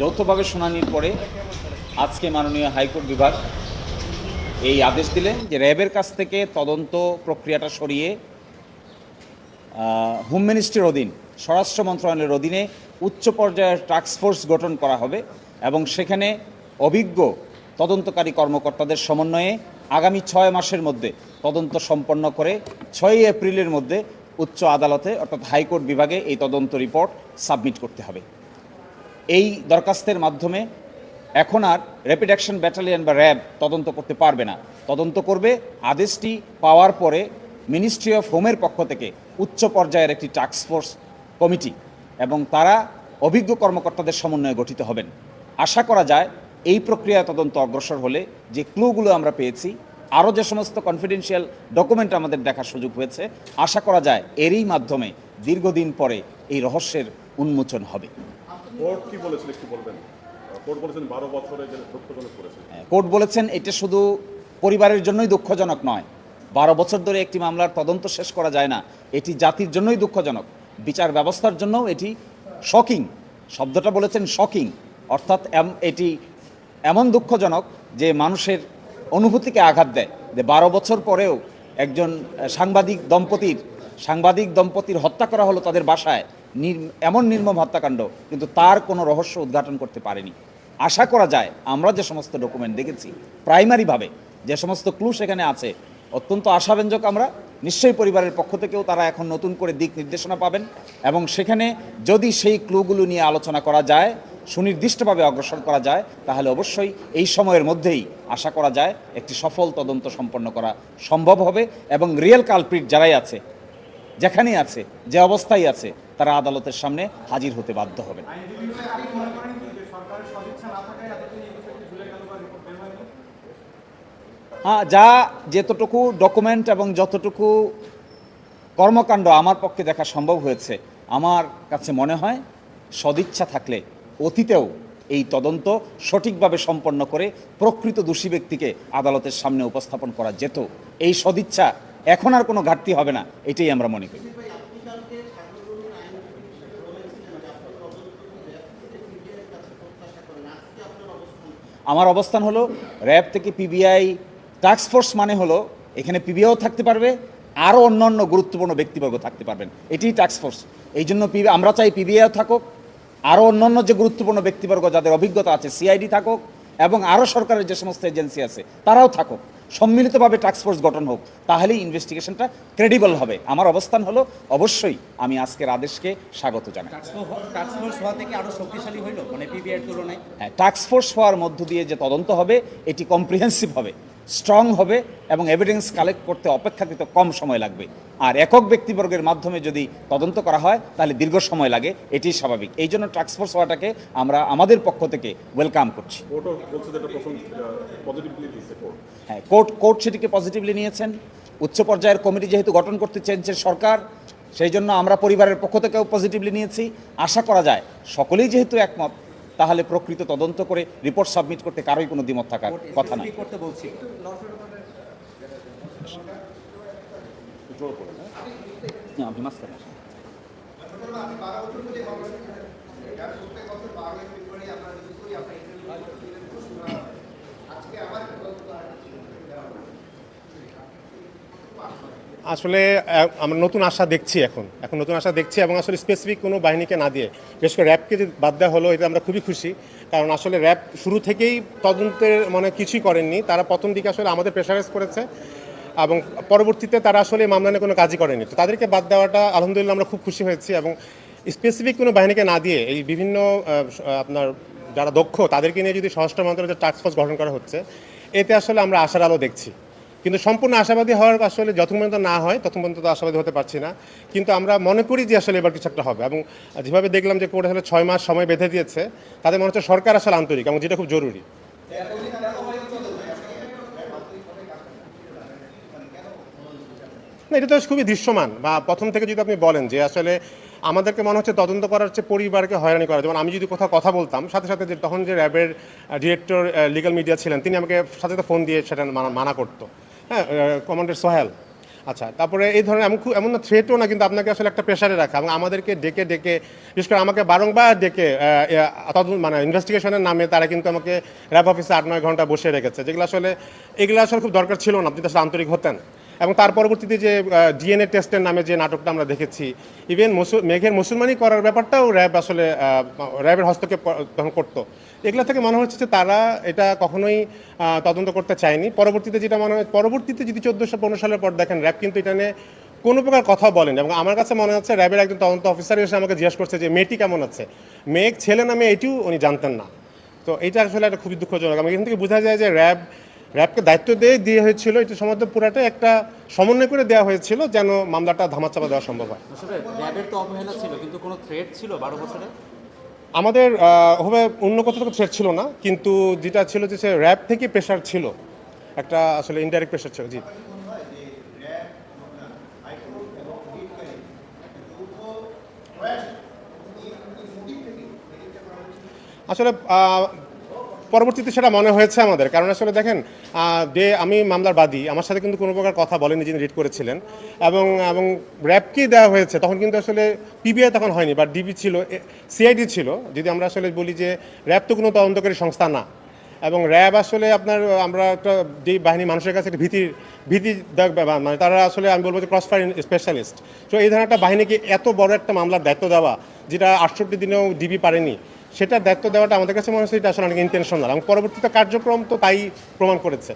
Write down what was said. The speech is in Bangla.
যৌথভাবে শুনানির পরে আজকে মাননীয় হাইকোর্ট বিভাগ এই আদেশ দিলেন যে র্যাবের কাছ থেকে তদন্ত প্রক্রিয়াটা সরিয়ে হোম মিনিস্ট্রির অধীন, স্বরাষ্ট্র মন্ত্রণালয়ের অধীনে উচ্চ পর্যায়ের ফোর্স গঠন করা হবে এবং সেখানে অভিজ্ঞ তদন্তকারী কর্মকর্তাদের সমন্বয়ে আগামী ছয় মাসের মধ্যে তদন্ত সম্পন্ন করে ছয়ই এপ্রিলের মধ্যে উচ্চ আদালতে অর্থাৎ হাইকোর্ট বিভাগে এই তদন্ত রিপোর্ট সাবমিট করতে হবে। এই দরখাস্তের মাধ্যমে এখন আর র্যাপিড অ্যাকশন ব্যাটালিয়ন বা র্যাব তদন্ত করতে পারবে না। তদন্ত করবে, আদেশটি পাওয়ার পরে মিনিস্ট্রি অফ হোমের পক্ষ থেকে উচ্চ পর্যায়ের একটি টাস্ক ফোর্স কমিটি এবং তারা অভিজ্ঞ কর্মকর্তাদের সমন্বয়ে গঠিত হবেন। আশা করা যায় এই প্রক্রিয়া তদন্ত অগ্রসর হলে যে ক্লুগুলো আমরা পেয়েছি, আরও যে সমস্ত কনফিডেন্সিয়াল ডকুমেন্ট আমাদের দেখার সুযোগ হয়েছে, আশা করা যায় এরই মাধ্যমে দীর্ঘদিন পরে এই রহস্যের উন্মোচন হবে। কোর্ট কি বলেছিল একটু বলবেন? কোর্ট বলেছেন বারো দুঃখজনক করেছে। কোর্ট বলেছেন এটা শুধু পরিবারের জন্যই দুঃখজনক নয়। বারো বছর ধরে একটি মামলার তদন্ত শেষ করা যায় না। এটি জাতির জন্যই দুঃখজনক। বিচার ব্যবস্থার জন্যও এটি শকিং শব্দটা বলেছেন শকিং অর্থাৎ এটি এমন দুঃখজনক যে মানুষের অনুভূতিকে আঘাত দেয়। যে বারো বছর পরেও একজন সাংবাদিক দম্পতির সাংবাদিক দম্পতির হত্যা করা হলো তাদের বাসায়। এমন নির্মম হত্যাকাণ্ড, কিন্তু তার কোনো রহস্য উদ্ঘাটন করতে পারেনি। আশা করা যায়, আমরা যে সমস্ত ডকুমেন্ট দেখেছি প্রাইমারিভাবে যে সমস্ত ক্লু সেখানে আছে, অত্যন্ত আশাব্যঞ্জক আমরা। নিশ্চয়ই পরিবারের পক্ষ থেকেও তারা এখন নতুন করে দিক নির্দেশনা পাবেন এবং সেখানে যদি সেই ক্লুগুলো নিয়ে আলোচনা করা যায়, সুনির্দিষ্টভাবে অগ্রসর করা যায়, তাহলে অবশ্যই এই সময়ের মধ্যেই আশা করা যায় একটি সফল তদন্ত সম্পন্ন করা সম্ভব হবে এবং রিয়েল কালপ্রিট যারাই আছে যেখানেই আছে, যে অবস্থায় আছে, তারা আদালতের সামনে হাজির হতে বাধ্য হবেন। হ্যাঁ যা যতটুকু ডকুমেন্ট এবং যতটুকু কর্মকাণ্ড আমার পক্ষে দেখা সম্ভব হয়েছে, আমার কাছে মনে হয় সদিচ্ছা থাকলে অতীতেও এই তদন্ত সঠিকভাবে সম্পন্ন করে প্রকৃত দোষী ব্যক্তিকে আদালতের সামনে উপস্থাপন করা যেত। এই সদিচ্ছা এখন আর কোনো ঘাটতি হবে না, এটাই আমরা মনে করি। আমার অবস্থান হলো, র্যাব থেকে পিবিআই টাস্ক ফোর্স মানে হলো, এখানে পিবিআইও থাকতে পারবে আরও অন্যান্য গুরুত্বপূর্ণ ব্যক্তিবর্গ থাকতে পারবেন। এটিই টাস্ক ফোর্স এই জন্য পিবি আমরা চাই পিবিআইও থাকুক আরও অন্যান্য যে গুরুত্বপূর্ণ ব্যক্তিবর্গ যাদের অভিজ্ঞতা আছে সিআইডি থাকুক, এবং আরও সরকারের যে সমস্ত এজেন্সি আছে, তারাও থাকুক। সম্মিলিতভাবে টাস্ক ফোর্স গঠন হোক তাহলেই ইনভেস্টিগেশনটা ক্রেডিবল হবে। আমার অবস্থান হলো অবশ্যই আমি আজকের আদেশকে স্বাগত জানাই। মানে হ্যাঁ টাস্ক ফোর্স হওয়ার মধ্য দিয়ে যে তদন্ত হবে এটি কম্প্রিহেন্সিভ হবে। স্ট্রং হবে এবং এভিডেন্স কালেক্ট করতে অপেক্ষাকৃত কম সময় লাগবে। আর একক ব্যক্তিবর্গের মাধ্যমে যদি তদন্ত করা হয় তাহলে দীর্ঘ সময় লাগে। এটি স্বাভাবিক। এই জন্য টাস্ক ফোর্স হওয়াটাকে আমরা আমাদের পক্ষ থেকে ওয়েলকাম করছি। হ্যাঁ কোর্ট কোর্ট সেটিকে পজিটিভলি নিয়েছেন। উচ্চ পর্যায়ের কমিটি যেহেতু গঠন করতে চেয়েছে সরকার সেই জন্য আমরা পরিবারের পক্ষ থেকেও পজিটিভলি নিয়েছি। আশা করা যায় সকলেই যেহেতু একমত তাহলে প্রকৃত তদন্ত করে রিপোর্ট সাবমিট করতে কারোই কোনো দ্বিমত থাকার কথা নয় স্পেসিফিক করতে বলছি। জোর করে না, আপনি আসলে আমরা নতুন আশা দেখছি এখন। এখন নতুন আশা দেখছি এবং আসলে স্পেসিফিক কোনো বাহিনীকে না দিয়ে, বিশেষ করে র্যাবকে যে বাদ দেওয়া হলো, এটা আমরা খুবই খুশি। কারণ আসলে র্যাব শুরু থেকেই তদন্তের মানে কিছুই করেননি। তারা প্রথম দিকে আসলে আমাদের প্রেশারাইজ করেছে এবং পরবর্তীতে তারা আসলে এই মামলা নিয়ে কোনো কাজই করেনি। তো তাদেরকে বাদ দেওয়াটা আলহামদুলিল্লাহ আমরা খুব খুশি হয়েছি এবং স্পেসিফিক কোনো বাহিনীকে না দিয়ে, এই বিভিন্ন আপনার যারা দক্ষ, তাদেরকে নিয়ে যদি স্বরাষ্ট্র মন্ত্রণালয়ের টাস্ক ফোর্স গঠন করা হচ্ছে, এতে আসলে আমরা আশার আলো দেখছি। কিন্তু সম্পূর্ণ আশাবাদী হওয়ার আসলে যত পর্যন্ত না হয়, ততক্ষণ পর্যন্ত তো আশাবাদী হতে পারছি না। কিন্তু আমরা মনে করি যে আসলে এবার কিছু একটা হবে এবং যেভাবে দেখলাম যে কোর্ট আসলে ছয় মাস সময় বেঁধে দিয়েছে, তাতে মনে হচ্ছে সরকার আসলে আন্তরিক এবং যেটা খুব জরুরি। না, এটা তো খুবই দৃশ্যমান বা প্রথম থেকে যদি আপনি বলেন যে আসলে আমাদেরকে মনে হচ্ছে তদন্ত করার চেয়ে পরিবারকে হয়রানি করা। যেমন আমি যদি কোথাও কথা বলতাম, সাথে সাথে যে তখন যে র্যাবের ডিরেক্টর লিগাল মিডিয়া ছিলেন, তিনি আমাকে সাথে সাথে ফোন দিয়ে সেটা মানা করতো। হ্যাঁ কমান্ডার সোহেল। আচ্ছা তারপরে এই ধরনের এমন খুব এমন না থ্রেটও না, কিন্তু আপনাকে আসলে একটা প্রেশারে রাখা এবং আমাদেরকে ডেকে ডেকে, বিশেষ করে আমাকে বারংবার ডেকে মানে ইনভেস্টিগেশনের নামে তারা কিন্তু আমাকে র্যাব অফিসে আট, নয় ঘণ্টা বসে রেখেছে, যেগুলো আসলে এগুলো আসলে খুব দরকার ছিল না, আপনি তো আসলে আন্তরিক হতেন। এবং তার পরবর্তীতে যে ডিএনএ টেস্টের নামে যে নাটকটা আমরা দেখেছি ইভেন মেঘের মুসলমানি করার ব্যাপারটাও র্যাব আসলে র্যাবের হস্তক্ষেপ তখন করতো। এগুলো থেকে মনে হচ্ছে যে তারা এটা কখনোই তদন্ত করতে চায়নি। পরবর্তীতে যেটা মনে হয়, পরবর্তীতে যদি চোদ্দোশো পনেরো সালের পর দেখেন, র্যাব কিন্তু এটা নিয়ে কোনো প্রকার কথা বলেন। এবং আমার কাছে মনে হচ্ছে র্যাবের একজন তদন্ত অফিসার এসে আমাকে জিজ্ঞেস করছে যে, মেয়েটি কেমন আছে? মেঘ, ছেলে নামে এটিও উনি জানতেন না। তো এটা আসলে একটা খুবই দুঃখজনক। আমি এখান থেকে বোঝা যায় যে র্যাব র্যাবকে দায়িত্ব দিয়ে দিয়ে হয়েছিল এটা সম্বন্ধে পুরাটা একটা সমন্বয় করে দেওয়া হয়েছিল যেন মামলাটা ধামাচাপা দেওয়া সম্ভব হয়। র্যাবের তো অবহেলা ছিল কিন্তু কোনো থ্রেট ছিল বারো বছরে? আমাদের ওভাবে অন্য কোথাও থ্রেট ছিল না কিন্তু যেটা ছিল যে সে র্যাব থেকে প্রেশার ছিল একটা আসলে ইনডাইরেক্ট প্রেশার ছিল জি। আসলে পরবর্তীতে সেটা মনে হয়েছে আমাদের। কারণ আসলে দেখেন যে আমি মামলার বাদী, আমার সাথে কিন্তু কোনো প্রকার কথা বলেনি যিনি রিড করেছিলেন। এবং এবং র্যাবকেই দেওয়া হয়েছে, তখন কিন্তু আসলে পিবিআই তখন হয়নি, বা ডিবি ছিল সিআইডি ছিল। যদি আমরা আসলে বলি যে র্যাব তো কোনো তদন্তকারী সংস্থা না। এবং র্যাব আসলে আপনার, আমরা একটা যেই বাহিনী মানুষের কাছে একটা ভীতির ভীতি মানে তারা আসলে আমি বলব যে ক্রস ফায়ার স্পেশালিস্ট তো এই ধরনের একটা বাহিনীকে এত বড় একটা মামলার দায়িত্ব দেওয়া, যেটা আটষট্টি দিনেও ডিবি পারেনি সেটার দায়িত্ব দেওয়াটা আমাদের কাছে মনে হচ্ছে এটা আসলে অনেক ইন্টেনশনাল এবং পরবর্তীতে কার্যক্রম তো তাই প্রমাণ করেছে।